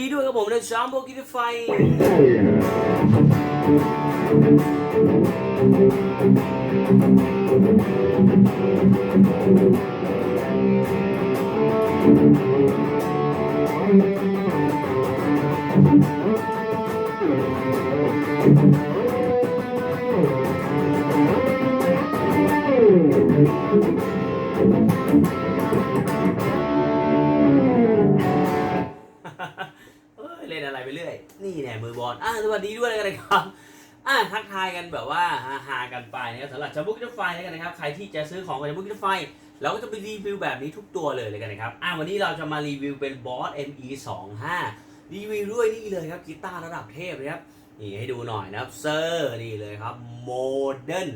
ดีด้วยครับผมในชามโบกิทไฟเแน่มือบอลอะสวัสดีด้วยกันนะครับอะทักทายกันแบบว่าฮาๆกันไปนะครับสำหรับชาบุกิทไฟแล้วกันนะครับใครที่จะซื้อของกับชาบุกิทไฟเราก็จะไปรีวิวแบบนี้ทุกตัวเลยเลยกันนะครับอะวันนี้เราจะมารีวิวเป็นบอส ME 2 5รีวิวด้วยนี่เลยครับกีตาร์ระดับเทพนะครับนี่ให้ดูหน่อยนะครับเซอร์นี่เลยครับโมเดิร์น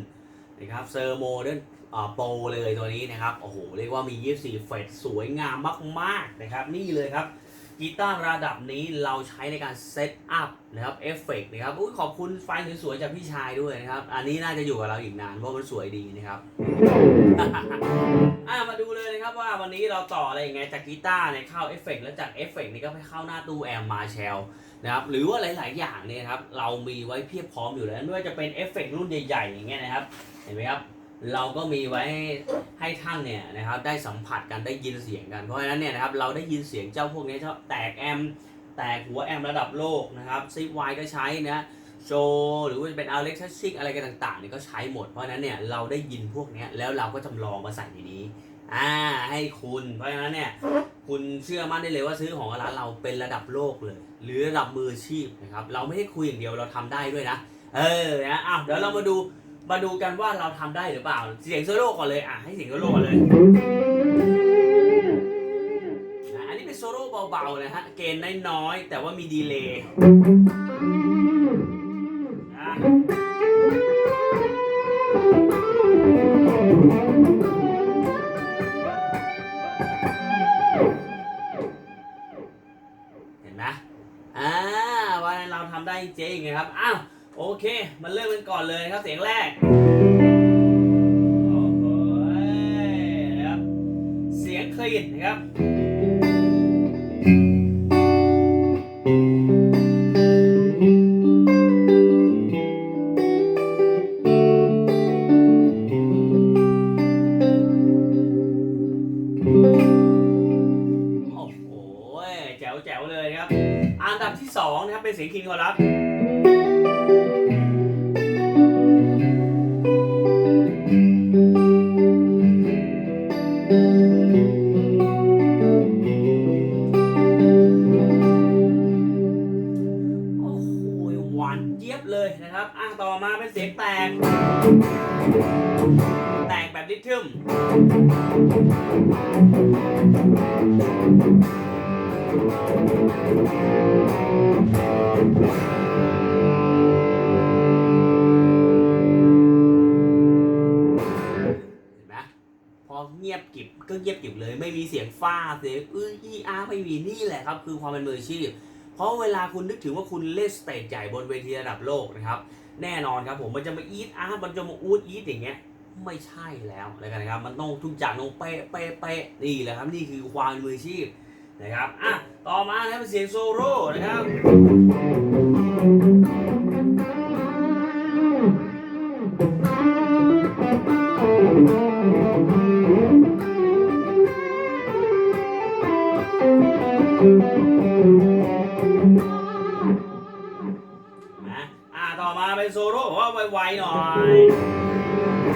นะครับเซอร์โมเดิร์นอ่าโปรเลยตัวนี้นะครับโอ้โหเรียกว่ามี 24 เฟรตสวยงามมากๆนะครับนี่เลยครับ กีตาร์ระดับนี้เราใช้ในการเซตอัพนะครับเอฟเฟกต์นะครับอุ๊ยขอบคุณไฟสวยๆจากพี่ชายด้วยนะครับ อันนี้น่าจะอยู่กับเราอีกนานเพราะมันสวยดีนะครับอะมาดูเลยนะครับว่าวันนี้เราต่ออะไรยังไงจากกีตาร์เนี่ยเข้าเอฟเฟกต์แล้วจากเอฟเฟกต์นี่ก็ไปเข้าหน้าตู้แอมมาเชลนะครับหรือว่าหลาย ๆ อย่างเนี่ยครับเรามีไว้เพียบพร้อมอยู่แล้วไม่ว่าจะเป็นเอฟเฟกต์รุ่นใหญ่ ๆ อย่างเงี้ยนะครับ เห็นไหมครับ เราก็มีไว้ให้ท่านเนี่ยนะครับได้สัมผัสกันได้ยินเสียงกัน เพราะฉะนั้นเนี่ยนะครับเราได้ยินเสียงเจ้าพวกนี้เจ้าแตกแอมแตกหัวแอมระดับโลกนะครับซิปไวก็ใช้นะโชหรือว่าจะเป็นอเล็กซ์ชิกอะไรกันต่างๆเนี่ยก็ใช้หมดเพราะฉะนั้นเนี่ยเราได้ยินพวกนี้แล้วเราก็จำลองมาใส่ในนี้อ่าให้คุณ เพราะฉะนั้นเนี่ยคุณเชื่อมั่นได้เลยว่าซื้อของร้านเราเป็นระดับโลกเลย หรือระดับมืออาชีพนะครับเราไม่ได้คุยอย่างเดียวเราทำได้ด้วยนะ เออนะอ้าวเดี๋ยวเรามาดู มาดูกันว่าเราทำได้หรือเปล่า เสียงโซโล่ก่อนเลยอะให้เสียงโซโล่ก่อนเลยนะอันนี้เป็นโซโล่เบาๆนะฮะเกณฑ์น้อยๆแต่ว่ามีดีเลย์นะเห็นไหมอ่าว่าเราทำได้จริงนะครับ อ้าว โอเคมาเริ่มกันก่อนเลยครับเสียงแรก โอ้โหนะครับ เสียงคลีนนะครับ โอ้โหแจ๋วแจ๋วๆเลยนะครับ อันดับที่สองนะครับเป็นเสียงคิงคอรัส นะครับอะต่อมาเป็นเสียงแตก แตกแบบริทึมเห็นไหมพอเงียบกิบก็เงียบกิบเลย ไม่มีเสียงฟ้าเสียงอื้ออีอาไม่มีนี่แหละครับ คือความเป็นมืออาชีพ เพราะเวลาคุณนึกถึงว่าคุณเล่นสเตจใหญ่บนเวทีระดับโลกนะครับ แน่นอนครับผมมันจะมาอีทอาร์มันจะมาอูดอีทอย่างเงี้ยไม่ใช่แล้วนะครับนะครับ มันต้องทุกอย่างต้องเป๊ะเป๊ะเป๊ะนี่แหละครับนี่คือความมืออาชีพนะครับอะต่อมานะครับเป็นเสียงโซโล่นะครับ ว่าไวๆหน่อย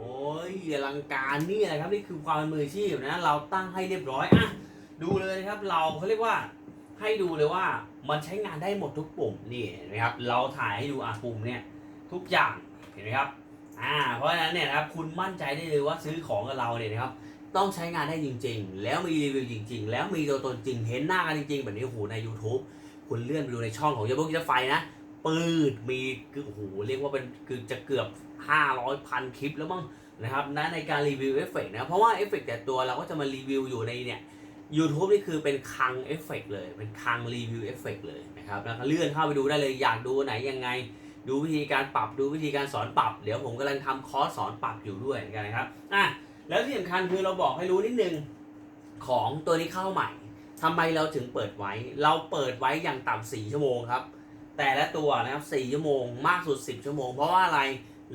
โอ้ยอลังการนี่แหละครับนี่คือความมืออาชีพนะ เราตั้งให้เรียบร้อยอะดูเลยครับเราเขาเรียกว่า ให้ดูเลยว่ามันใช้งานได้หมดทุกปุ่มนี่เห็นไหมครับ เราถ่ายให้ดูอะปุ่มเนี่ยทุกอย่างเห็นไหมครับอ่าเพราะฉะนั้นเนี่ยนะครับคุณมั่นใจได้เลยว่าซื้อของกับเราเนี่ยนะครับต้องใช้งานได้จริง ๆ แล้วมีรีวิวจริง ๆ แล้วมีตัวตนจริง เห็นหน้ากันจริง ๆ แบบนี้โอ้โหใน YouTube คุณเลื่อนไปดูในช่องของยาบุกิจไฟนะปืดมีคือโอ้โหเรียกว่าเป็นคือจะเกือบ 500พันคลิปแล้วมั้งนะครับนะในการรีวิวเอฟเฟกต์นะเพราะว่าเอฟเฟกต์แต่ตัวเราก็จะมารีวิวอยู่ในเนี่ย YouTube นี่คือเป็นคังเอฟเฟกต์เลย เป็นคังรีวิวเอฟเฟกต์เลยนะครับแล้วก็เลื่อนเข้าไปดูได้เลยอยากดูไหนยังไง ดูวิธีการปรับดูวิธีการสอนปรับ เดี๋ยวผมกำลังทำคอร์สสอนปรับอยู่ด้วยนกันนะครับอะแล้วที่สำคัญคือเราบอกให้รู้นิดนึงของตัวนี้เข้าใหม่ทำไมเราถึงเปิดไว้ เราเปิดไว้อย่างต่ำ4ชั่วโมงครับ แต่ละตัวนะครับ4ชั่วโมงมากสุด 10 ชั่วโมง เพราะว่าอะไร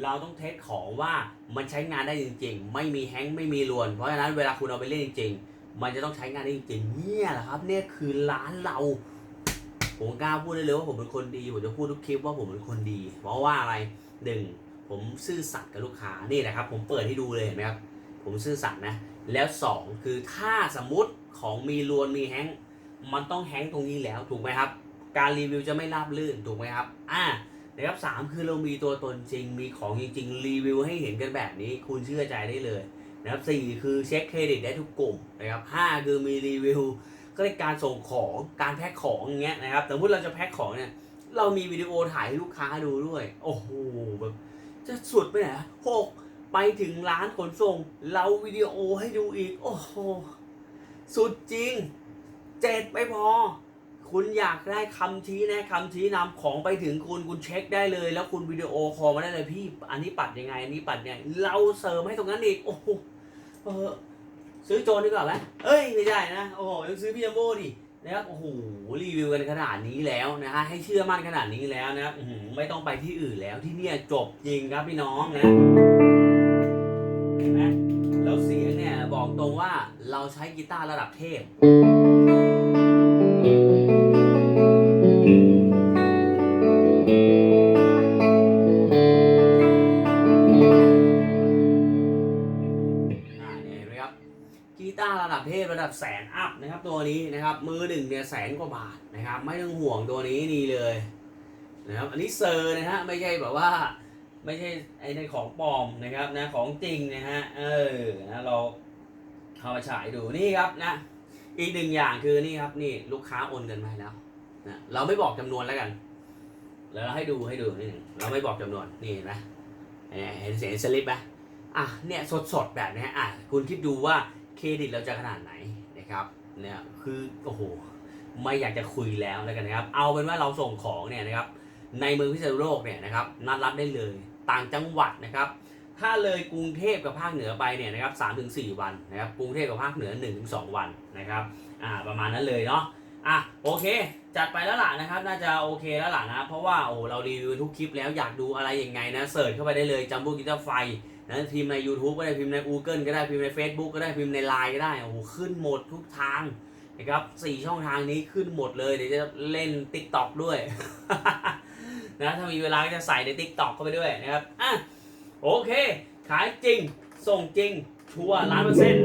เราต้องเทสของว่ามันใช้งานได้จริง ๆ ไม่มีแฮงก์ไม่มีรวน เพราะฉะนั้นเวลาคุณเอาไปเล่นจริงๆ มันจะต้องใช้งานได้จริงเนี่ยแหละครับเนี่ยคือร้านเรา ผมกล้าพูดได้เลยว่าผมเป็นคนดี ผมจะพูดทุกคลิปว่าผมเป็นคนดี เพราะว่าอะไรหนึ่งผมซื่อสัตย์กับลูกค้านี่แหละครับ ผมเปิดให้ดูเลยเห็นไหมครับ ผมซื่อสัตย์นะ แล้วสองคือถ้าสมมติของมีรวนมีแฮงมันต้องแฮงตรงนี้แล้วถูกไหมครับ การรีวิวจะไม่ราบลื่นถูกไหมครับอ่านะครับสามคือเรามีตัวตนจริงมีของจริงๆรีวิวให้เห็นกันแบบนี้ คุณเชื่อใจได้เลย นะครับสี่คือเช็คเครดิตได้ทุกกลุ่มนะครับห้าคือมีรีวิวก็ในการส่งของการแพ็คของอย่างเงี้ยนะครับสมมติเราจะแพ็คของเนี่ยเรามีวิดีโอถ่ายให้ลูกค้าดูด้วย โอ้โหแบบจะสุดไปไหนหกไปถึงร้านขนส่ง เราวิดีโอให้ดูอีก โอ้โหสุดจริงเจ็ดไม่พอ คุณอยากได้คำชี้แนะคำชี้นำของไปถึงคุณคุณเช็คได้เลย แล้วคุณวิดีโอคอลมาได้เลยพี่ อันนี้ปัดยังไง อันนี้ปัดยังไง เราเสริมให้ตรงนั้นอีก โอ้โห เออซื้อโจนดีกว่าไหมเอ้ยไม่ได้นะ โอ้โหยังซื้อพี่จัมโบ้ดินะครับโอ้โหรีวิวกันขนาดนี้แล้วนะฮะให้เชื่อมั่นขนาดนี้แล้วนะครับไม่ต้องไปที่อื่นแล้วที่เนี่ยจบจริงครับพี่น้องนะเห็นไหมแล้วเสียงเนี่ยบอกตรงว่าเราใช้กีตาร์ระดับเทพ แสนกว่าบาทนะครับ ไม่ต้องห่วงตัวนี้นี่เลยนะครับอันนี้เซอร์นะฮะไม่ใช่แบบว่าไม่ใช่ไอ้ในของปลอมนะครับนะของจริงนะฮะเออนะเราเอามาฉายดูนี่ครับนะอีกหนึ่งอย่างคือนี่ครับนี่ลูกค้าโอนเงินมาแล้วนะเราไม่บอกจำนวนแล้วกัน แล้วเราให้ดูให้ดูนี่เราไม่บอกจำนวนนี่เห็นไหมเห็นเสียงสลิปไหมอะเนี่ยสดๆแบบนี้อะคุณคิดดูว่าเครดิตเราจะขนาดไหนนะครับเนี่ยคือโอ้โห ไม่อยากจะคุยแล้วแล้วกันนะครับ เอาเป็นว่าเราส่งของเนี่ยนะครับในเมืองพิษณุโลกเนี่ยนะครับนัดรับได้เลยต่างจังหวัดนะครับถ้าเลยกรุงเทพกับภาคเหนือไปเนี่ยนะครับสามถึงสี่วันนะครับกรุงเทพกับภาคเหนือหนึ่งถึงสองวันนะครับอ่าประมาณนั้นเลยเนาะอะโอเค จัดไปแล้วล่ะนะครับ น่าจะโอเคแล้วล่ะนะเพราะว่าโอ้เรารีวิวทุกคลิปแล้วอยากดูอะไรยังไงนะเสิร์ชเข้าไปได้เลยจัมโบ้กีตาร์ไฟนะพิมพ์ใน YouTube ก็ได้พิมพ์ใน Google ก็ได้พิมพ์ใน Facebook ก็ได้พิมพ์ใน Line ก็ได้โอ้โหขึ้นหมดทุกทาง นะครับสี่ช่องทางนี้ขึ้นหมดเลย เดี๋ยวจะเล่น TikTok ด้วยนะถ้ามีเวลาก็จะใส่ใน TikTok เข้าไปด้วยนะครับอะโอเค ขายจริง ส่งจริง ชัวร์ล้านเปอร์เซ็นต์